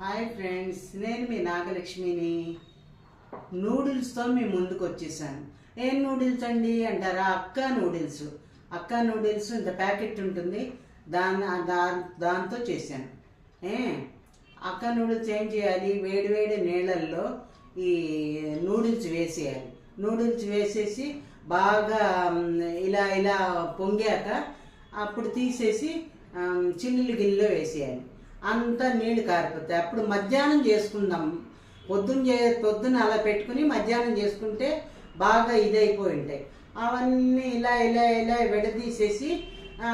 Hi friends నేను మీ నాగలక్ష్మిని. నూడిల్స్తో మీ ముందుకు వచ్చేసాను ఏం నూడిల్స్ అండి అంటారా? అక్క నూడిల్స్. అక్క నూడిల్స్ ఇంత ప్యాకెట్ ఉంటుంది దాని దాంతో చేశాను. ఏ? అక్క నూడిల్స్ ఏం చేయాలి? వేడి వేడి నీళ్ళల్లో ఈ నూడిల్స్ వేసేయాలి. నూడిల్స్ వేసేసి బాగా ఇలా ఇలా పొంగాక అప్పుడు తీసేసి చిల్లులు గిన్నెలో వేసేయాలి. అంతా నీళ్ళు కారిపోతాయి. అప్పుడు మధ్యాహ్నం చేసుకుందాం. పొద్దున్న చే పొద్దున్న అలా పెట్టుకుని మధ్యాహ్నం చేసుకుంటే బాగా ఇదైపోయి ఉంటాయి అవన్నీ ఇలా ఇలా ఇలా విడదీసేసి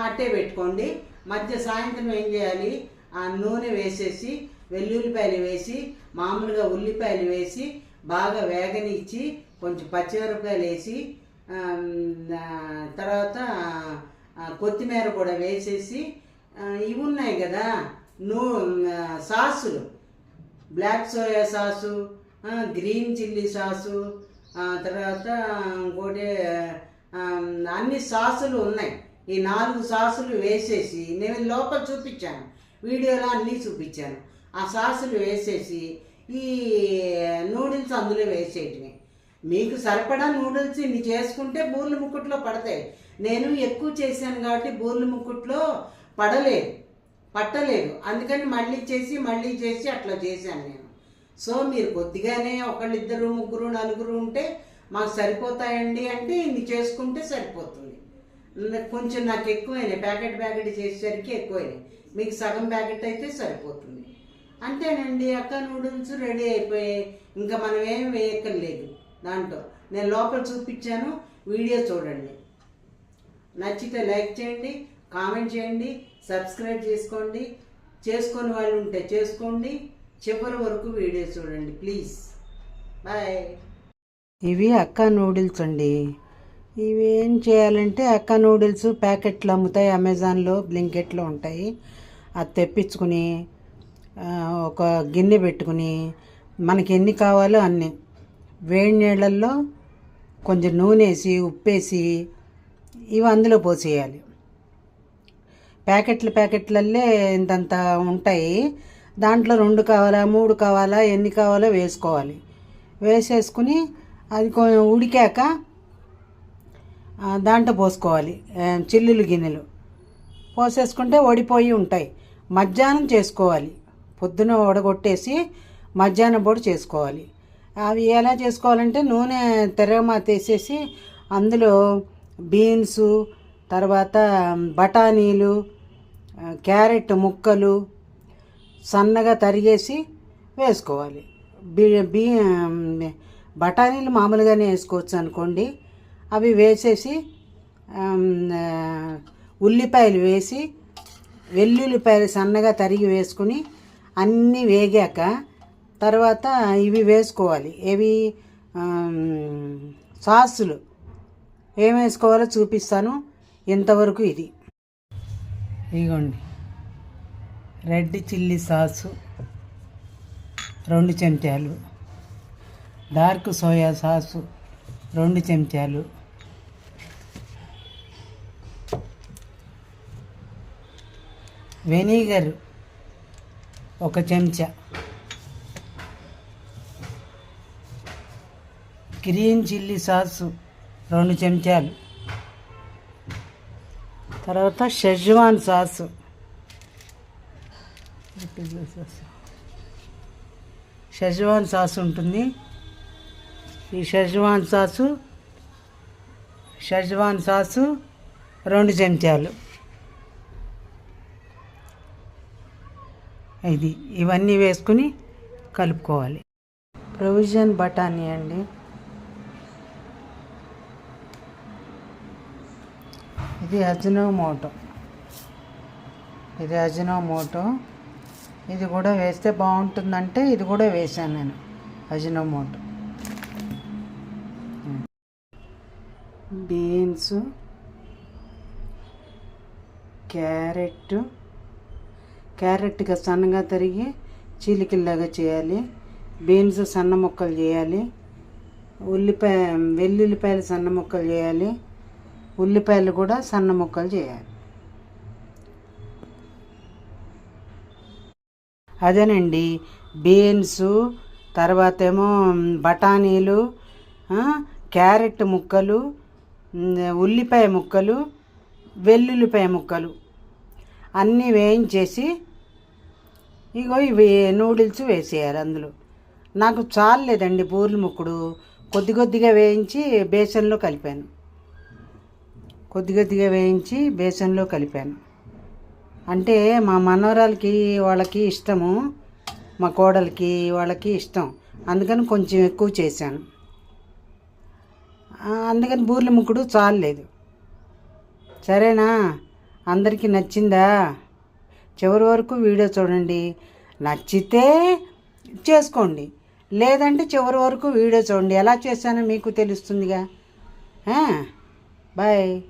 అట్టే పెట్టుకోండి. మధ్య సాయంత్రం ఏం చేయాలి? ఆ నూనె వేసేసి వెల్లుల్లిపాయలు వేసి మామూలుగా ఉల్లిపాయలు వేసి బాగా వేగనిచ్చి కొంచెం పచ్చిమిరపకాయలు వేసి తర్వాత కొత్తిమీర కూడా వేసేసి ఇవి ఉన్నాయి కదా. నూ సాసులు. Black soya sauce green chilli sauce తర్వాత ఇంకోటి అన్ని సాసులు ఉన్నాయి. ఈ నాలుగు సాసులు వేసేసి నేను లోపల చూపించాను. వీడియోలో అన్నీ చూపించాను. ఆ సాసులు వేసేసి ఈ నూడిల్స్ అందులో వేసేటివి. మీకు సరిపడా నూడిల్స్ ఇన్ని చేసుకుంటే బూర్లు ముక్కుట్లో పడతాయి. నేను ఎక్కువ చేశాను కాబట్టి బూర్లు ముక్కుట్లో పడలేదు. పట్టలేదు. అందుకని మళ్ళీ చేసి మళ్ళీ చేసి అట్లా చేశాను నేను. సో మీరు కొద్దిగానే ఒకళ్ళిద్దరు ముగ్గురు నలుగురు ఉంటే మాకు సరిపోతాయండి అంటే ఇన్ని చేసుకుంటే సరిపోతుంది. కొంచెం నాకు ఎక్కువైనాయి. ప్యాకెట్ ప్యాకెట్ చేసేసరికి ఎక్కువైనాయి. మీకు సగం ప్యాకెట్ అయితే సరిపోతుంది. అంతేనండి అక్క నూడిల్స్ రెడీ అయిపోయాయి. ఇంకా మనం ఏం వేయక్కర్లేదు దాంట్లో. నేను లోపల చూపించాను. వీడియో చూడండి. నచ్చితే లైక్ చేయండి. కామెంట్ చేయండి సబ్స్క్రైబ్ చేసుకోండి చేసుకొని వాళ్ళు ఉంటే చేసుకోండి చివరి వరకు వీడియో చూడండి ప్లీజ్. బాయ్ ఇవి అక్క నూడిల్స్ అండి. ఇవి ఏం చేయాలంటే అక్క నూడిల్స్ ప్యాకెట్లు అమ్ముతాయి అమెజాన్లో బ్లింకెట్లో ఉంటాయి. అది తెప్పించుకుని ఒక గిన్నె పెట్టుకుని మనకి ఎన్ని కావాలో అన్ని. వేడి నీళ్ళల్లో కొంచెం నూనె వేసి ఉప్పేసి ఇవి అందులో పోసేయాలి. ప్యాకెట్లు ప్యాకెట్లల్లే ఇంతంత ఉంటాయి. దాంట్లో రెండు కావాలా మూడు కావాలా ఎన్ని కావాలో వేసుకోవాలి. వేసేసుకుని అది కొంచెం ఉడికాక దాంట్లో పోసుకోవాలి. చిల్లులు గిన్నెలు. పోసేసుకుంటే వడిపోయి ఉంటాయి. మధ్యాహ్నం చేసుకోవాలి. పొద్దున వడగొట్టేసి మధ్యాహ్నం పూట చేసుకోవాలి. అవి ఎలా చేసుకోవాలంటే నూనె తెరగమా తీసేసి అందులో బీన్స్ తర్వాత బఠానీలు క్యారెట్ ముక్కలు సన్నగా తరిగేసి వేసుకోవాలి. బియ్యం బియ్యం బఠానీలు మామూలుగానే వేసుకోవచ్చు అనుకోండి. అవి వేసేసి ఉల్లిపాయలు వేసి వెల్లుల్లిపాయలు సన్నగా తరిగి వేసుకుని అన్నీ వేగాక తర్వాత ఇవి వేసుకోవాలి. ఏవి? సాసులు. ఏం వేసుకోవాలో చూపిస్తాను. ఇంతవరకు ఇది? ఇదిగోండి రెడ్ చిల్లీ సాసు రెండు చెంచాలు. డార్క్ సోయా సాసు రెండు చెంచాలు. వెనిగర్ ఒక చెంచా. గ్రీన్ చిల్లీ సాసు రెండు చెంచాలు. తర్వాత షెజ్వాన్ సాసు. షెజ్వాన్ సాస్ ఉంటుంది. ఈ షెజ్వాన్ సాసు షెజ్వాన్ సాసు రెండు చెంచాలు ఇది ఇవన్నీ వేసుకుని కలుపుకోవాలి. ప్రొవిజన్ బఠానీ అండి. ఇది అజినోమోటో. ఇది అజినోమోటో. ఇది కూడా వేస్తే బాగుంటుందంటే ఇది కూడా వేసాను నేను. అజినోమోటో. Beans carrot. క్యారెట్గా సన్నగా తరిగి చీలికల్లాగా చేయాలి. బీన్స్ సన్న ముక్కలు చేయాలి. ఉల్లిపాయ వెల్లుల్లిపాయలు సన్న ముక్కలు చేయాలి. ఉల్లిపాయలు కూడా సన్న ముక్కలు చేయాలి. అదేనండి బీన్స్ తర్వాత ఏమో బఠానీలు క్యారెట్ ముక్కలు ఉల్లిపాయ ముక్కలు వెల్లుల్లిపాయ ముక్కలు అన్నీ వేయించేసి ఇగో ఇవి నూడిల్స్ వేసేయాలి అందులో. నాకు చాలేదండి బూరెలు ముక్కుడు. కొద్ది కొద్దిగా వేయించి బేసన్లో కలిపాను. కొద్ది కొద్దిగా వేయించి బేసన్లో కలిపాను. అంటే మా మనవరాలకి వాళ్ళకి ఇష్టము మా కోడలికి వాళ్ళకి ఇష్టం. అందుకని కొంచెం ఎక్కువ చేశాను. అందుకని బూరెల ముక్కుడు చాలలేదు. సరేనా? అందరికీ నచ్చిందా? చివరి వరకు వీడియో చూడండి. నచ్చితే చేసుకోండి. లేదంటే చివరి వరకు వీడియో చూడండి. ఎలా చేశానో మీకు తెలుస్తుందిగా. బాయ్.